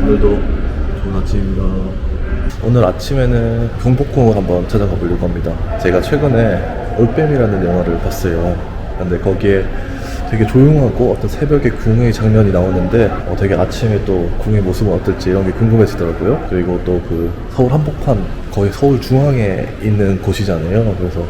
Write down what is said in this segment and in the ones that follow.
오늘도 좋은 아침입니다. 오늘 아침에는 경복궁을 한번 찾아가 보려고 합니다. 제가 최근에 올빼미라는 영화를 봤어요. 근데 거기에 되게 조용하고 어떤 새벽에 궁의 장면이 나오는데 어, 되게 아침에 또 궁의 모습은 어떨지 이런 게 궁금해지더라고요. 그리고 또 그 서울 한복판 거의 서울 중앙에 있는 곳이잖아요. 그래서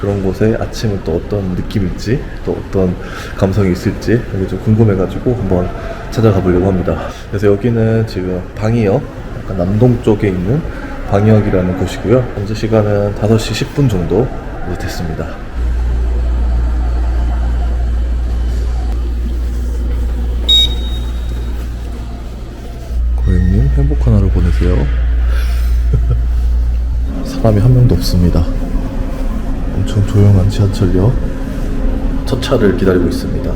그런 곳에 아침은 또 어떤 느낌일지 또 어떤 감성이 있을지 그게 좀 궁금해가지고 한번 찾아가 보려고 합니다. 그래서 여기는 지금 방이역 약간 남동 쪽에 있는 방역이라는 곳이고요. 현재 시간은 5시 10분 정도 됐습니다. 고객님 행복한 하루 보내세요. 사람이 한 명도 없습니다. 엄청 조용한 지하철역 첫 차를 기다리고 있습니다.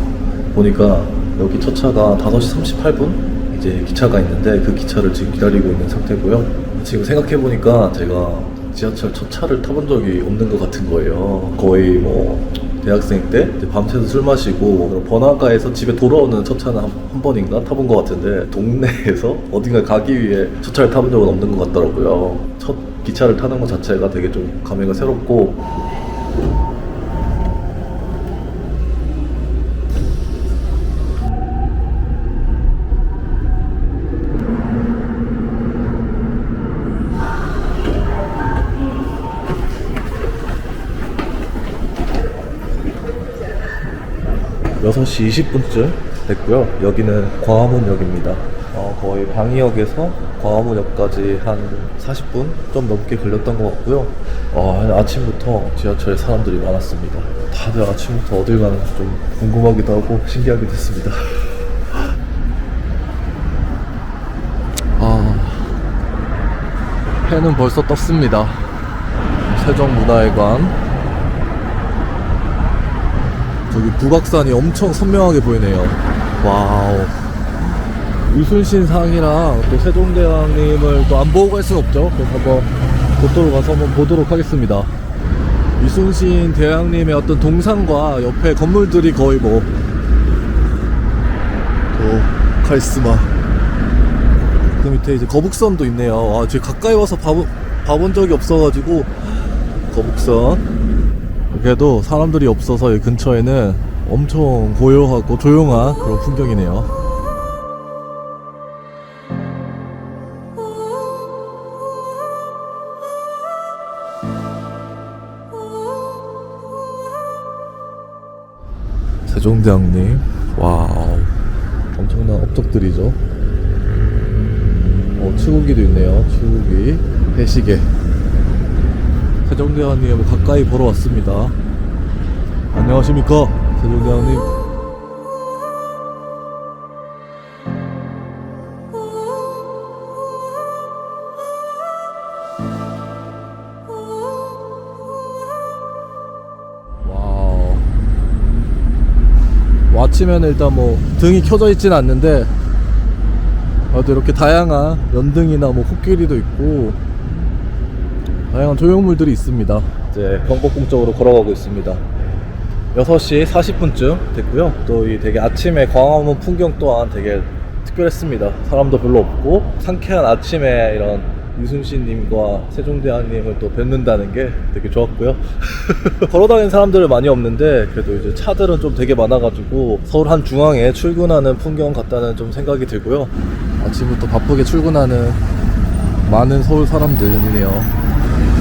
보니까 여기 첫 차가 5시 38분 이제 기차가 있는데 그 기차를 지금 기다리고 있는 상태고요. 지금 생각해 보니까 제가 지하철 첫 차를 타본 적이 없는 것 같은 거예요. 거의 뭐 대학생 때 이제 밤새서 술 마시고 그런 번화가에서 집에 돌아오는 첫 차는 한, 한 번인가 타본 것 같은데 동네에서 어딘가 가기 위해 첫 차를 타본 적은 없는 것 같더라고요. 첫 기차를 타는 것 자체가 되게 좀 감회가 새롭고 여섯 시 20분쯤 됐고요. 여기는 광화문역입니다. 어, 거의 방위역에서 광화문역까지 한 40분 좀 넘게 걸렸던 것 같고요. 어, 아침부터 지하철에 사람들이 많았습니다. 다들 아침부터 어딜 가는지 좀 궁금하기도 하고 신기하기도 했습니다. 아, 해는 벌써 떴습니다. 세종문화회관 저기 북악산이 엄청 선명하게 보이네요. 와우. 유순신 상이랑 또 세종대왕님을 또 안 보고 갈순 없죠. 그래서 한번 그쪽으로 가서 한번 보도록 하겠습니다. 유순신 대왕님의 어떤 동상과 옆에 건물들이 거의 뭐, 또, 카리스마. 그 밑에 이제 거북선도 있네요. 아, 제가 가까이 와서 봐본 적이 없어가지고, 거북선. 그래도 사람들이 없어서 이 근처에는 엄청 고요하고 조용한 그런 풍경이네요. 세종대왕님, 와우, 엄청난 업적들이죠. 어, 추구기도 있네요. 추구기, 해시계. 세종대왕님을 가까이 보러 왔습니다. 안녕하십니까, 세종대왕님. 뭐 아침에는 일단 뭐 등이 켜져 있지는 않는데 그래도 이렇게 다양한 연등이나 뭐 코끼리도 있고 다양한 조형물들이 있습니다. 이제 경복궁 쪽으로 걸어가고 있습니다. 6시 40분쯤 됐고요. 또 이 되게 아침에 광화문 풍경 또한 되게 특별했습니다. 사람도 별로 없고 상쾌한 아침에 이런 유순신님과 세종대왕님을 또 뵙는다는 게 되게 좋았고요. 걸어다니는 사람들은 많이 없는데 그래도 이제 차들은 좀 되게 많아가지고 서울 한 중앙에 출근하는 풍경 같다는 좀 생각이 들고요. 아침부터 바쁘게 출근하는 많은 서울 사람들이네요.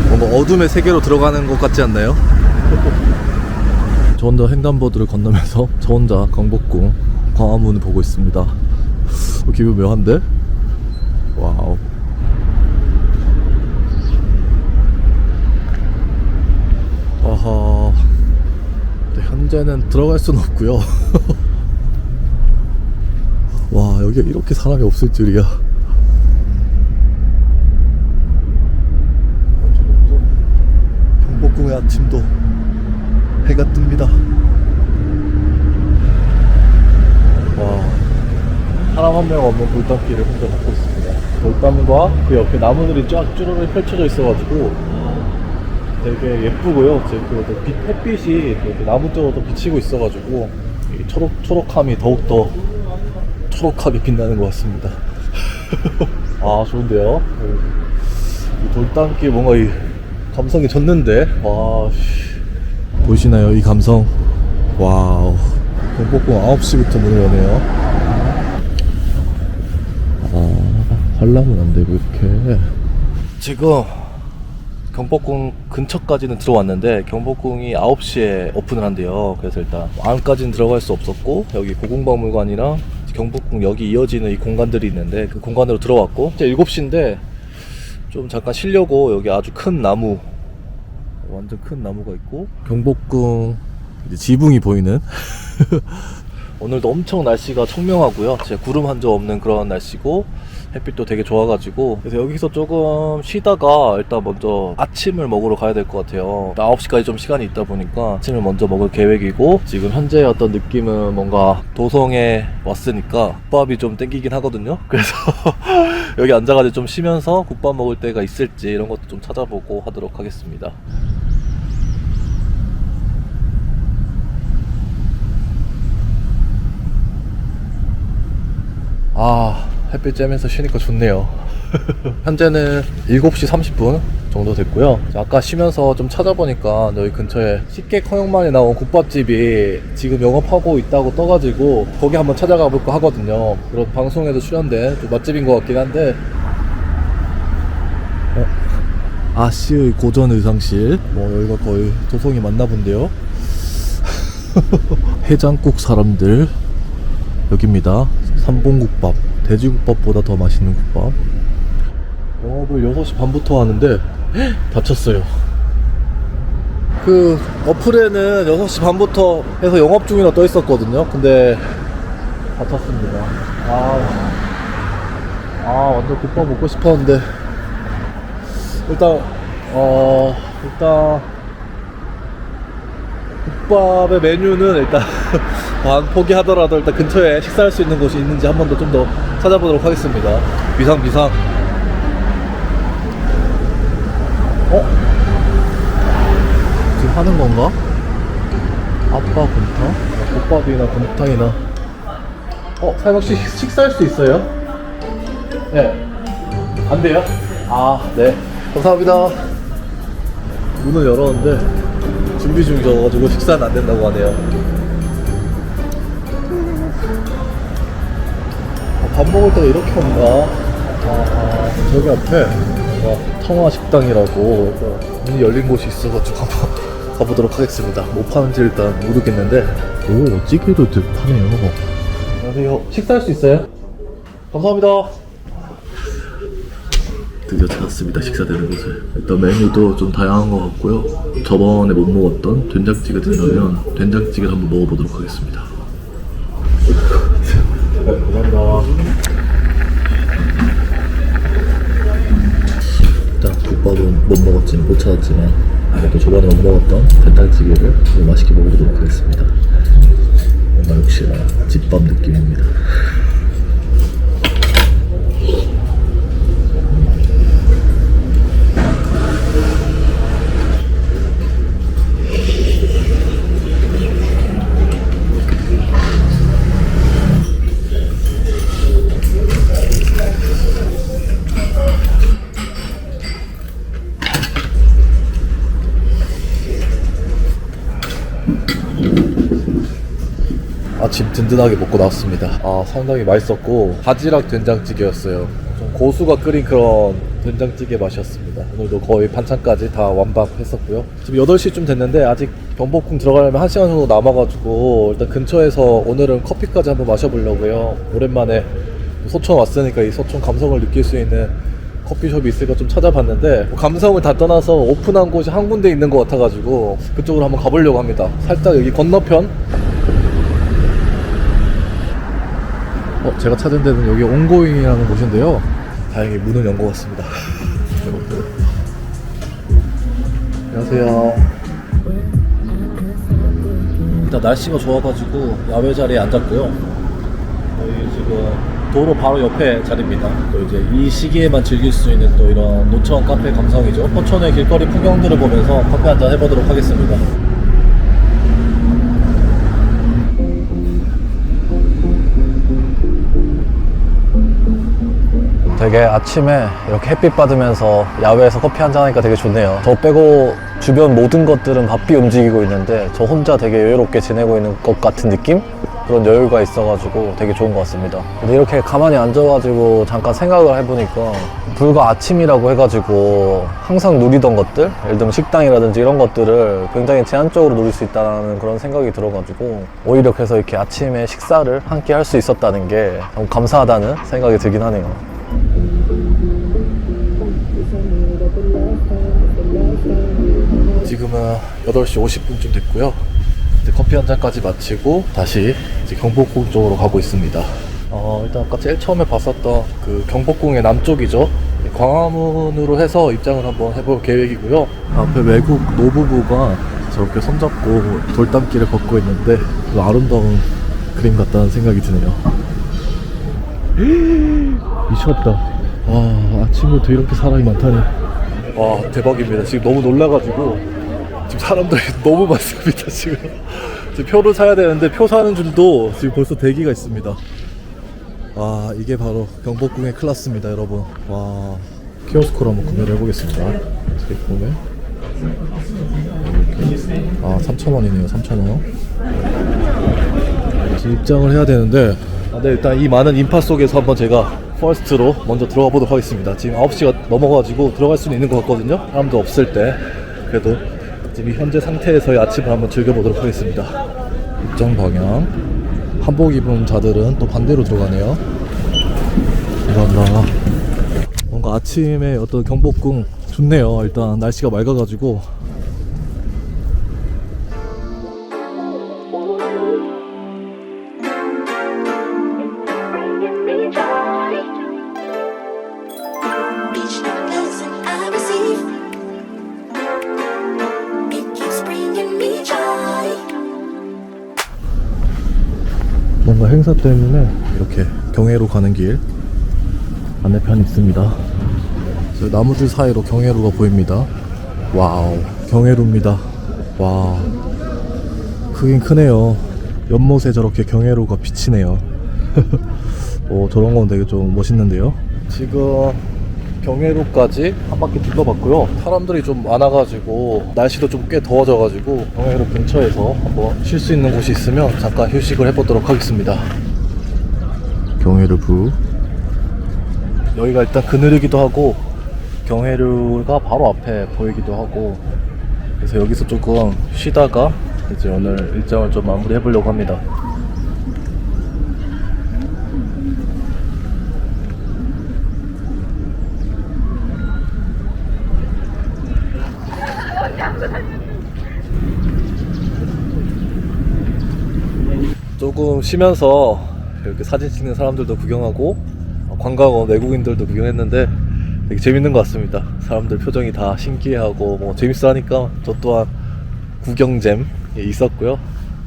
뭔가 어둠의 세계로 들어가는 것 같지 않나요? 저 혼자 횡단보도를 건너면서 저 혼자 경복궁 광화문을 보고 있습니다. 어, 기분 묘한데? 와우. 아하. 네, 현재는 들어갈 수는 없고요. 와, 여기 이렇게 사람이 없을 줄이야. 경복궁의 아침도 해가 뜹니다. 와. 사람 한 명 없는 돌담길을 혼자 걷고 있습니다. 돌담과 그 옆에 나무들이 쫙 쭈르르 펼쳐져 있어가지고 되게 예쁘고요. 그 빛, 햇빛이 이렇게 나무 쪽으로 비치고 있어가지고 이 초록 초록함이 더욱 더 초록하게 빛나는 것 같습니다. 아 좋은데요. 이 돌담길 뭔가 이 감성이 졌는데 와 씨. 보이시나요 이 감성? 와우. 경복궁 9시부터 문을 여네요. 아, 관람은 안 되고 이렇게. 지금 경복궁 근처까지는 들어왔는데 경복궁이 9시에 오픈을 한대요. 그래서 일단 안까지는 들어갈 수 없었고 여기 고궁박물관이랑 경복궁 여기 이어지는 이 공간들이 있는데 그 공간으로 들어왔고 이제 7시인데 좀 잠깐 쉬려고 여기 아주 큰 나무 완전 큰 나무가 있고 경복궁 지붕이 보이는 오늘도 엄청 날씨가 청명하고요. 진짜 구름 한 점 없는 그런 날씨고 햇빛도 되게 좋아가지고 그래서 여기서 조금 쉬다가 일단 먼저 아침을 먹으러 가야 될 것 같아요. 9시까지 좀 시간이 있다 보니까 아침을 먼저 먹을 계획이고 지금 현재 어떤 느낌은 뭔가 도성에 왔으니까 국밥이 좀 땡기긴 하거든요. 그래서 여기 앉아가지고 좀 쉬면서 국밥 먹을 때가 있을지 이런 것도 좀 찾아보고 하도록 하겠습니다. 아 햇빛 쬐면서 쉬니까 좋네요. 현재는 7시 30분 정도 됐고요. 아까 쉬면서 좀 찾아보니까 여기 근처에 식객 허용만에 나온 국밥집이 지금 영업하고 있다고 떠가지고 거기 한번 찾아가 볼까 하거든요. 그런 방송에도 출연된 좀 맛집인 것 같긴 한데. 어? 아시의 고전 의상실. 뭐 여기가 거의 도성이 맞나 본데요. 해장국 사람들. 여기입니다. 삼봉국밥. 돼지국밥보다 더 맛있는 국밥. 영업을 6시 반부터 하는데 닫혔어요. 그 어플에는 6시 반부터 해서 영업 중이라 떠 있었거든요. 근데 닫혔습니다. 아, 아 완전 국밥 먹고 싶었는데 일단 어 일단 국밥의 메뉴는 일단 반 포기하더라도 일단 근처에 식사할 수 있는 곳이 있는지 한 번 더좀더 찾아보도록 하겠습니다. 비상 비상. 어? 지금 하는 건가? 아빠 곰탕? 국밥이나 곰탕이나. 어, 사장님 혹시 식- 식사할 수 있어요? 네. 안 돼요? 아, 네. 감사합니다. 문을 열었는데 준비 중이셔가지고 식사는 안 된다고 하네요. 아, 밥 먹을 때가 이렇게 온다. 아, 아, 저기 앞에 와, 청화 식당이라고 그래서 문이 열린 곳이 있어가지고 한번 가보도록 하겠습니다. 뭐 파는지 일단 모르겠는데 오 찌개도 드- 파네요. 안녕하세요. 식사할 수 있어요? 감사합니다. 드디어 찾았습니다. 식사되는 곳을. 일단 메뉴도 좀 다양한 것 같고요. 저번에 못 먹었던 된장찌개 드시면 된장찌개를 한번 먹어보도록 하겠습니다. 일단 국밥은 못 먹었지만 못 찾았지만 또 저번에 못 먹었던 된장찌개를 좀 맛있게 먹어보도록 하겠습니다. 뭔가 역시나 집밥 느낌입니다. 아침 든든하게 먹고 나왔습니다. 아 상당히 맛있었고 바지락 된장찌개였어요. 좀 고수가 끓인 그런 된장찌개 맛이었습니다. 오늘도 거의 반찬까지 다 완박했었고요. 지금 8시쯤 됐는데 아직 경복궁 들어가려면 1시간 정도 남아가지고 일단 근처에서 오늘은 커피까지 한번 마셔보려고요. 오랜만에 소촌 왔으니까 이 소촌 감성을 느낄 수 있는 커피숍이 있을까 좀 찾아봤는데 뭐 감성을 다 떠나서 오픈한 곳이 한 군데 있는 것 같아가지고 그쪽으로 한번 가보려고 합니다. 살짝 여기 건너편 어, 제가 찾은 데는 여기 온고잉이라는 곳인데요. 다행히 문을 연 것 같습니다. 안녕하세요. 일단 날씨가 좋아가지고 야외 자리에 앉았고요. 저희 지금 도로 바로 옆에 자리입니다. 또 이제 이 시기에만 즐길 수 있는 또 이런 노천 카페 감성이죠. 포천의 길거리 풍경들을 보면서 커피 한잔 해보도록 하겠습니다. 되게 아침에 이렇게 햇빛 받으면서 야외에서 커피 한잔 하니까 되게 좋네요. 저 빼고 주변 모든 것들은 바삐 움직이고 있는데 저 혼자 되게 여유롭게 지내고 있는 것 같은 느낌? 그런 여유가 있어가지고 되게 좋은 것 같습니다. 근데 이렇게 가만히 앉아가지고 잠깐 생각을 해보니까 불과 아침이라고 해가지고 항상 누리던 것들, 예를 들면 식당이라든지 이런 것들을 굉장히 제한적으로 누릴 수 있다는 그런 생각이 들어가지고 오히려 그래서 이렇게 아침에 식사를 함께 할 수 있었다는 게 너무 감사하다는 생각이 들긴 하네요. 지금은 8시 50분쯤 됐고요. 이제 커피 한 잔까지 마치고 다시 이제 경복궁 쪽으로 가고 있습니다. 어, 일단 아까 제일 처음에 봤었던 그 경복궁의 남쪽이죠. 광화문으로 해서 입장을 한번 해볼 계획이고요. 앞에 외국 노부부가 저렇게 손잡고 돌담길을 걷고 있는데 그 아름다운 그림 같다는 생각이 드네요. 미쳤다. 와, 아침부터 이렇게 사람이 많다니. 와, 대박입니다. 지금 너무 놀라가지고 지금 사람들이 너무 많습니다. 지금. 지금 표를 사야 되는데 표 사는 줄도 지금 벌써 대기가 있습니다. 아, 이게 바로 경복궁의 클라스입니다, 여러분. 와, 키오스코로 한번 구매를 해보겠습니다. 이렇게. 아, 3,000원이네요, 3,000원. 지금 입장을 해야 되는데 아, 네, 일단 이 많은 인파 속에서 한번 제가 퍼스트로 먼저 들어가 보도록 하겠습니다. 지금 9시가 넘어가지고 들어갈 수는 있는 것 같거든요. 사람도 없을 때. 그래도 지금 이 현재 상태에서의 아침을 한번 즐겨보도록 하겠습니다. 입장 방향. 한복 입은 자들은 또 반대로 들어가네요. 감사합니다. 뭔가 아침에 어떤 경복궁 좋네요. 일단 날씨가 맑아가지고 행사 때문에 이렇게 경회로 가는 길 반대편에 있습니다. 저 나무들 사이로 경회로가 보입니다. 와우, 경회로입니다. 와, 크긴 크네요. 연못에 저렇게 경회로가 비치네요. 오, 저런 건 되게 좀 멋있는데요. 지금 경회로까지 한 바퀴 둘러봤고요. 사람들이 좀 많아가지고 날씨도 좀 꽤 더워져가지고 경회로 근처에서 한번 쉴 수 있는 곳이 있으면 잠깐 휴식을 해보도록 하겠습니다. 경회로 부 여기가 일단 그늘이기도 하고 경회로가 바로 앞에 보이기도 하고 그래서 여기서 조금 쉬다가 이제 오늘 일정을 좀 마무리해 보려고 합니다. 조금 쉬면서 이렇게 사진 찍는 사람들도 구경하고 어, 관광원 외국인들도 구경했는데 되게 재밌는 것 같습니다. 사람들 표정이 다 신기해하고 뭐 재밌어 하니까 저 또한 구경잼 있었고요.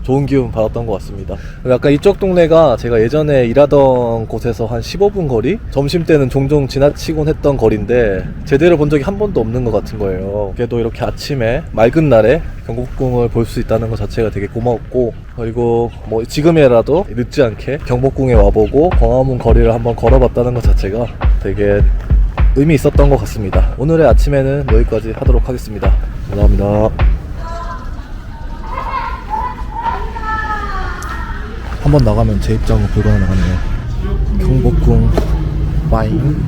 좋은 기운 받았던 것 같습니다. 약간 이쪽 동네가 제가 예전에 일하던 곳에서 한 15분 거리? 점심 때는 종종 지나치곤 했던 거리인데 제대로 본 적이 한 번도 없는 것 같은 거예요. 그래도 이렇게 아침에 맑은 날에 경복궁을 볼 수 있다는 것 자체가 되게 고마웠고 그리고 뭐 지금이라도 늦지 않게 경복궁에 와보고 광화문 거리를 한번 걸어봤다는 것 자체가 되게 의미 있었던 것 같습니다. 오늘의 아침에는 여기까지 하도록 하겠습니다. 감사합니다. 한번 나가면 제 입장은 불가능하네요. 경복궁 와인